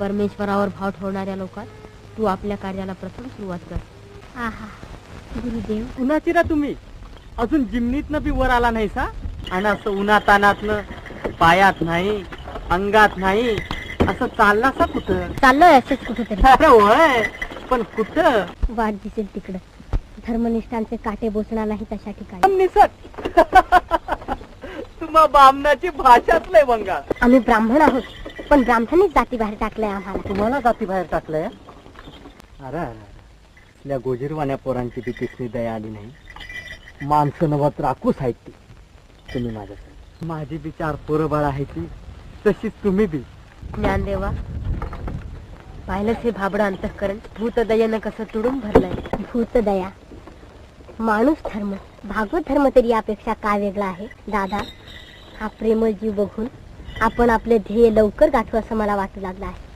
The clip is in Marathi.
परमेश्वरावर भाव ठेवणाऱ्या लोकात तू आपल्या कार्याला प्रथम सुरुवात कर. आहा. गुरुदेव. कुणाची ना तुम्ही. अजून जिमनीतनं बी वर आला नाही सा आणि असं उन्हातानातनं पायात नाही अंगात नाही असं चालला सा कुठं? चाललोय असंच कुठेतरी. अरे होय पण कुठं? वाट दिसेल तिकडं. धर्मनिष्ठांचे काटे बोचणार नाही तशा ठिकाणी. निसट. तुम्हा बामणाची भाषाच लय बंगाल आम्ही ब्राह्मण आहोत. पण ब्राह्मणीच जाती बाहेर टाकलंय आम्हाला. तुम्हाला जाती बाहेर टाकलंय? अरे. असल्या गोजीरवाण्या पोरांची बी तिसरी दया आली नाही. माणसं नवत राखूच आहेत ती तुम्ही माझ्यासाठी. माझी बी चार पोरं बाळ आहे ती तशीच तुम्ही बी. ज्ञानदेवा पाहिलंच हे भाबडं अंतःकरण भूतदयेनं कसं तुडून भरलंय. भूतदया माणूस धर्म भागवत धर्म तरी यापेक्षा काय वेगळा आहे? दादा हा प्रेमळ जीव बघून आपण आपले ध्येय लवकर गाठू असं मला वाटू लागलं आहे.